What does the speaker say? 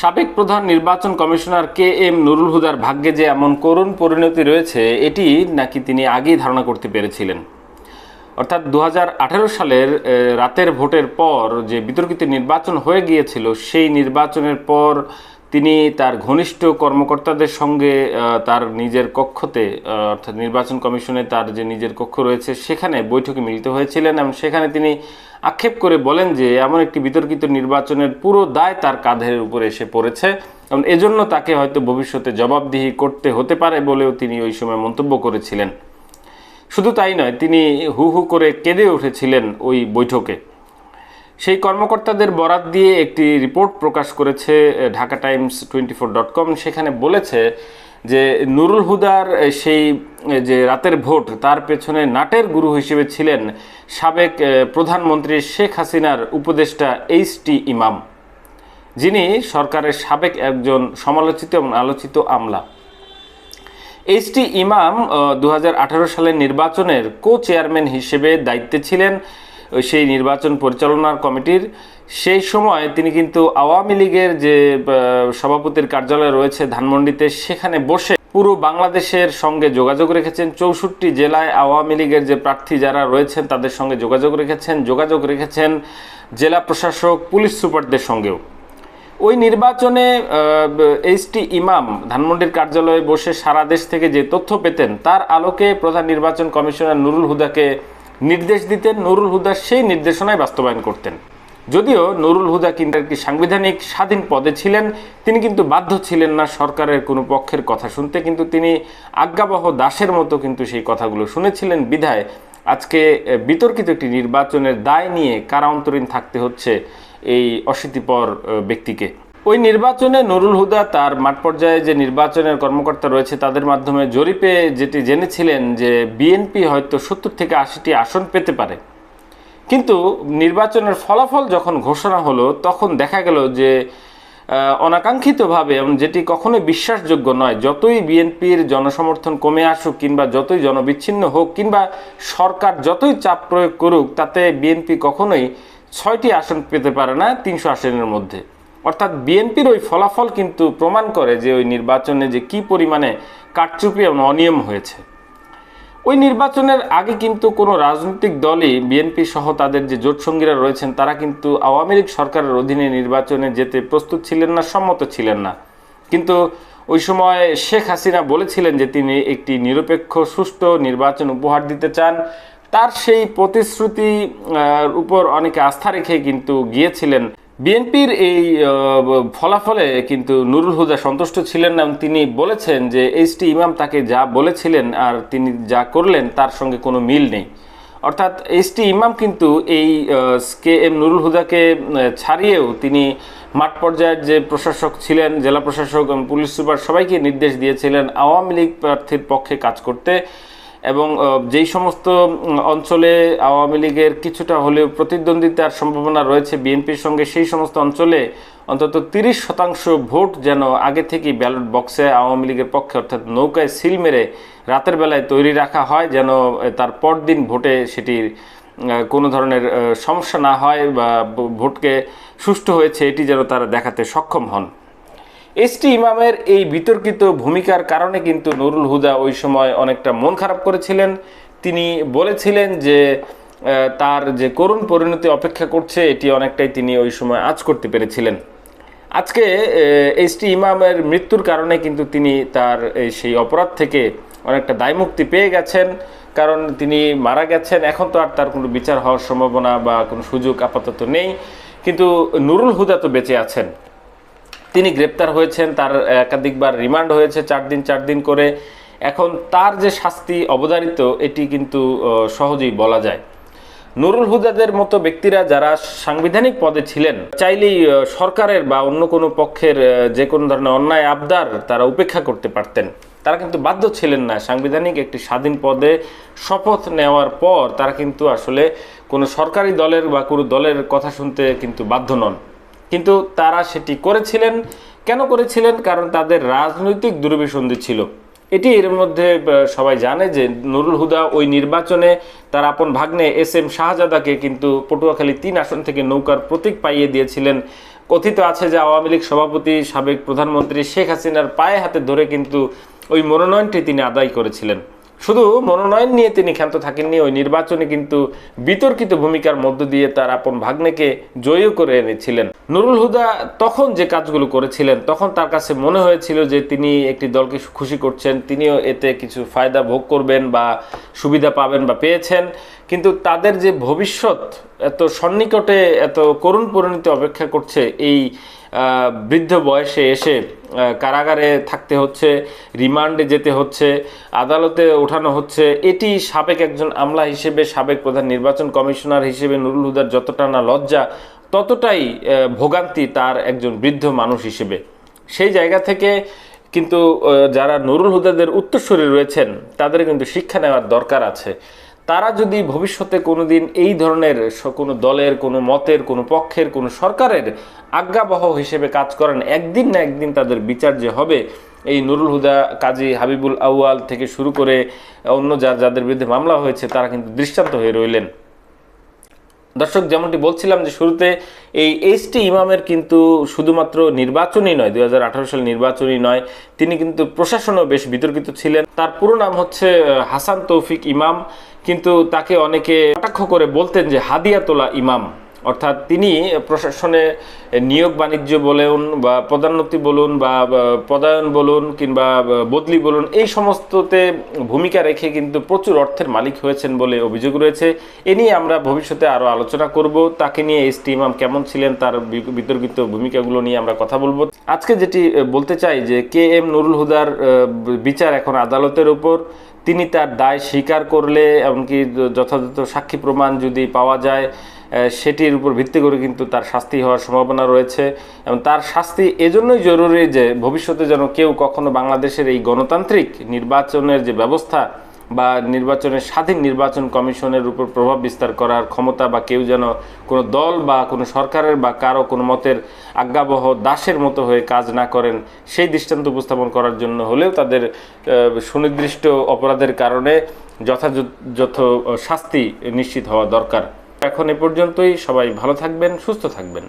সাবেক প্রধান নির্বাচন কমিশনার কে এম নুরুল হুদার ভাগ্যে যে এমন করুণ পরিণতি রয়েছে, এটি নাকি তিনি আগেই ধারণা করতে পেরেছিলেন? অর্থাৎ দু হাজার আঠেরো সালের রাতের ভোটের পর যে বিতর্কিত নির্বাচন হয়ে গিয়েছিল, সেই নির্বাচনের পর তিনি তার ঘনিষ্ঠ কর্মকর্তাদের সঙ্গে তার নিজের কক্ষতে অর্থাৎ নির্বাচন কমিশনে তার যে নিজের কক্ষ রয়েছে, সেখানে বৈঠকে মিলিত হয়েছিলেন এবং সেখানে তিনি আক্ষেপ করে বলেন যে, এমন একটি বিতর্কিত নির্বাচনের পুরো দায় তার কাঁধের উপরে এসে পড়েছে। এবং এজন্য তাকে হয়তো ভবিষ্যতে জবাবদিহি করতে হতে পারে বলেও তিনি ওই সময় মন্তব্য করেছিলেন। শুধু তাই নয়, তিনি হু হু করে কেঁদে উঠেছিলেন ওই বৈঠকে। সেই কর্মকর্তাদের বরাত দিয়ে একটি রিপোর্ট প্রকাশ করেছে Dhaka times twenty four dot com. সেখানে বলেছে যে, নুরুল হুদার সেই যে রাতের ভোট, তার পেছনে নাটের গুরু হিসেবে ছিলেন সাবেক প্রধানমন্ত্রী শেখ হাসিনার উপদেষ্টা এইচ টি ইমাম। যিনি সরকারের সাবেক একজন সমালোচিত এবং আলোচিত আমলা। এইচটি ইমাম দু হাজার আঠারো সালের নির্বাচনের কো চেয়ারম্যান হিসেবে দায়িত্বে ছিলেন সেই নির্বাচন পরিচালনার কমিটির। সেই সময় তিনি কিন্তু আওয়ামী লীগের যে সভাপতির কার্যালয় রয়েছে ধানমন্ডিতে, সেখানে বসে পুরো বাংলাদেশের সঙ্গে যোগাযোগ রেখেছেন চৌষট্টি জেলায় আওয়ামী লীগের যে প্রার্থী যারা রয়েছেন, তাদের সঙ্গে যোগাযোগ রেখেছেন। যোগাযোগ রেখেছেন জেলা প্রশাসক, পুলিশ সুপারদের সঙ্গেও। ওই নির্বাচনে এইচটি ইমাম ধানমন্ডির কার্যালয়ে বসে সারা দেশ থেকে যে তথ্য পেতেন, তার আলোকে প্রধান নির্বাচন কমিশনার নুরুল হুদাকে নির্দেশ দিতেন। নুরুল হুদা সেই নির্দেশনায় বাস্তবায়ন করতেন। যদিও নুরুল হুদা কিন্তু একটি সাংবিধানিক স্বাধীন পদে ছিলেন, তিনি কিন্তু বাধ্য ছিলেন না সরকারের কোনো পক্ষের কথা শুনতে, কিন্তু তিনি আজ্ঞাবহ দাসের মতো কিন্তু সেই কথাগুলো শুনেছিলেন। বিধায় আজকে বিতর্কিত একটি নির্বাচনের দায় নিয়ে কারান্তরীণ থাকতে হচ্ছে এই অশীতিপর ব্যক্তিকে। ওই নির্বাচনে নুরুল হুদা তার মাঠ পর্যায়ে যে নির্বাচনের কর্মকর্তা রয়েছে, তাদের মাধ্যমে জরিপে যেটি জেনেছিলেন যে বিএনপি হয়তো সত্তর থেকে আশিটি আসন পেতে পারে। কিন্তু নির্বাচনের ফলাফল যখন ঘোষণা হলো, তখন দেখা গেল যে অনাকাঙ্ক্ষিতভাবে, এবং যেটি কখনোই বিশ্বাসযোগ্য নয়, যতই বিএনপির জনসমর্থন কমে আসুক কিংবা যতই জনবিচ্ছিন্ন হোক কিংবা সরকার যতই চাপ প্রয়োগ করুক, তাতে বিএনপি কখনোই ছয়টি আসন পেতে পারে না তিনশো আসনের মধ্যে। অর্থাৎ বিএনপির ওই ফলাফল কিন্তু প্রমাণ করে যে ওই নির্বাচনে যে কি পরিমাণে কারচুপি এবং অনিয়ম হয়েছে। ওই নির্বাচনের আগে কিন্তু কোনো রাজনৈতিক দলই বিএনপি সহ তাদের যে জোটসঙ্গীরা রয়েছেন, তারা কিন্তু আওয়ামী লীগ সরকারের অধীনে নির্বাচনে যেতে প্রস্তুত ছিলেন না, সম্মত ছিলেন না। কিন্তু ওই সময় শেখ হাসিনা বলেছিলেন যে তিনি একটি নিরপেক্ষ, সুষ্ঠু নির্বাচন উপহার দিতে চান। তার সেই প্রতিশ্রুতি উপর অনেকে আস্থা রেখে কিন্তু গিয়েছিলেন। বিএনপির এই ফলাফলে কিন্তু নুরুল হুদা সন্তুষ্ট ছিলেন না। তিনি বলেছেন যে, এইচটি ইমাম তাকে যা বলেছিলেন আর তিনি যা করলেন তার সঙ্গে কোনো মিল নেই। অর্থাৎ এইচটি ইমাম কিন্তু এই কে এম নুরুল হুদাকে ছাড়িয়েও তিনি মাঠ পর্যায়ের যে প্রশাসক ছিলেন, জেলা প্রশাসক পুলিশ সুপার সবাইকে নির্দেশ দিয়েছিলেন আওয়ামী লীগ প্রার্থীর পক্ষে কাজ করতে। এবং যেই সমস্ত অঞ্চলে আওয়ামী লীগের কিছুটা হলেও প্রতিদ্বন্দ্বিতার সম্ভাবনা রয়েছে বিএনপির সঙ্গে, সেই সমস্ত অঞ্চলে অন্তত তিরিশ শতাংশ ভোট যেন আগে থেকেই ব্যালট বক্সে আওয়ামী লীগের পক্ষে, অর্থাৎ নৌকায় সিল মেরে রাতের বেলায় তৈরি রাখা হয় যেন তার পরদিন ভোটে সেটির কোনো ধরনের সমস্যা না হয় বা, ভোটকে সুষ্ঠু হয়েছে, এটি যেন তারা দেখাতে সক্ষম হন। এসটি ইমামের এই বিতর্কিত ভূমিকার কারণে কিন্তু নুরুল হুদা ওই সময় অনেকটা মন খারাপ করেছিলেন। তিনি বলেছিলেন যে তার যে করুণ পরিণতি অপেক্ষা করছে, এটি অনেকটাই তিনি ওই সময় আজ করতে পেরেছিলেন। আজকে এসটি ইমামের মৃত্যুর কারণে কিন্তু তিনি তার সেই অপরাধ থেকে অনেকটা দায়মুক্তি পেয়ে গেছেন, কারণ তিনি মারা গেছেন। এখন তো আর তার কোনো বিচার হওয়ার সম্ভাবনা বা কোনো সুযোগ আপাতত নেই। কিন্তু নুরুল হুদা তো বেঁচে আছেন। তিনি গ্রেপ্তার হয়েছেন, তার একাধিকবার রিমান্ড হয়েছে চার দিন চার দিন করে। এখন তার যে শাস্তি অবধারিত, এটি কিন্তু সহজেই বলা যায়। নুরুল হুদাদের মতো ব্যক্তিরা যারা সাংবিধানিক পদে ছিলেন, চাইলেই সরকারের বা অন্য কোনো পক্ষের যে কোনো ধরনের অন্যায় আবদার তারা উপেক্ষা করতে পারতেন। তারা কিন্তু বাধ্য ছিলেন না সাংবিধানিক একটি স্বাধীন পদে শপথ নেওয়ার পর তারা কিন্তু আসলে কোনো সরকারি দলের বা কোনো দলের কথা শুনতে কিন্তু বাধ্য নন। কিন্তু তারা সেটি করেছিলেন। কেন করেছিলেন? কারণ তাদের রাজনৈতিক দুরভিসন্ধি ছিল। এটি এর মধ্যে সবাই জানে যে নুরুল হুদা ওই নির্বাচনে তার আপন ভাগ্নে এস এম শাহজাদাকে কিন্তু পটুয়াখালী তিন আসন থেকে নৌকার প্রতীক পাইয়ে দিয়েছিলেন। কথিত আছে যে আওয়ামী লীগ সভাপতি, সাবেক প্রধানমন্ত্রী শেখ হাসিনার পায়ে হাতে ধরে কিন্তু ওই মনোনয়নটি তিনি আদায় করেছিলেন। শুধু মনোনয়ন নিয়ে তিনি ক্ষান্ত থাকেননি, ওই নির্বাচনে কিন্তু বিতর্কিত ভূমিকার মধ্য দিয়ে তার আপন ভাগ্নেকে জয়ী করে এনেছিলেন। নুরুল হুদা তখন যে কাজগুলো করেছিলেন, তখন তার কাছে মনে হয়েছিল যে তিনি একটি দলকে খুশি করছেন, তিনিও এতে কিছু ফায়দা ভোগ করবেন বা সুবিধা পাবেন বা পেয়েছেন। কিন্তু তাদের যে ভবিষ্যৎ এত সন্নিকটে, এত করুণ পরিণতি অপেক্ষা করছে, এই বৃদ্ধ বয়সে এসে কারাগারে থাকতে হচ্ছে, রিমান্ডে যেতে হচ্ছে, আদালতে ওঠানো হচ্ছে, এটি সাবেক একজন আমলা হিসেবে সাবেক প্রধান নির্বাচন কমিশনার হিসেবে নুরুল হুদার যতটা না লজ্জা ততটাই ভোগান্তি তার একজন বৃদ্ধ মানুষ হিসেবে। সেই জায়গা থেকে কিন্তু যারা নুরুল হুদাদের উত্তরসূরি রয়েছেন, তাদের কিন্তু শিক্ষা নেওয়ার দরকার আছে। তারা যদি ভবিষ্যতে কোনোদিন এই ধরনের কোনো দলের, কোনো মতের, কোনো পক্ষের, কোনো সরকারের আজ্ঞাবহ হিসেবে কাজ করেন, একদিন না একদিন তাদের বিচার যে হবে, এই নুরুল হুদা, কাজী হাবিবুল আউয়াল থেকে শুরু করে অন্য যার, যাদের বিরুদ্ধে মামলা হয়েছে, তারা কিন্তু দৃষ্টান্ত হয়ে রইলেন। দর্শক, যেমনটি বলছিলাম যে শুরুতে এই এইচটি ইমামের কিন্তু শুধুমাত্র নির্বাচনই নয়, দুই সাল নির্বাচনই নয়, তিনি কিন্তু প্রশাসনও বেশ বিতর্কিত ছিলেন। তার পুরো নাম হচ্ছে হাসান তৌফিক ইমাম। কিন্তু তাকে অনেকে কটাক্ষ করে বলতেন যে হাদিয়াতোলা ইমাম। অর্থাৎ তিনি প্রশাসনে নিয়োগ বাণিজ্য বলুন বা পদোন্নতি বলুন বা পদায়ন বলুন কিংবা বদলি বলুন, এই সমস্ততে ভূমিকা রেখে কিন্তু প্রচুর অর্থের মালিক হয়েছেন বলে অভিযোগ রয়েছে। এ নিয়ে আমরা ভবিষ্যতে আরও আলোচনা করব। তাকে নিয়ে এস টি ইমাম কেমন ছিলেন, তার বিতর্কিত ভূমিকাগুলো নিয়ে আমরা কথা বলব। আজকে যেটি বলতে চাই যে কে এম নুরুল হুদার বিচার এখন আদালতের উপর। তিনি তার দায় স্বীকার করলে, এমনকি যথাযথ সাক্ষী প্রমাণ যদি পাওয়া যায় সেটির উপর ভিত্তি করে কিন্তু তার শাস্তি হওয়ার সম্ভাবনা রয়েছে এবং তার শাস্তি এজন্যই জরুরি যে ভবিষ্যতে যেন কেউ কখনো বাংলাদেশের এই গণতান্ত্রিক নির্বাচনের যে ব্যবস্থা বা নির্বাচনের স্বাধীন নির্বাচন কমিশনের উপর প্রভাব বিস্তার করার ক্ষমতা বা কেউ যেন কোনো দল বা কোনো সরকারের বা কারও কোনো মতের আজ্ঞাবহ দাসের মতো হয়ে কাজ না করেন, সেই দৃষ্টান্ত উপস্থাপন করার জন্য হলেও তাদের সুনির্দিষ্ট অপরাধের কারণে যথাযথ শাস্তি নিশ্চিত হওয়া দরকার। এখন এ পর্যন্তই সবাই ভালো থাকবেন সুস্থ থাকবেন।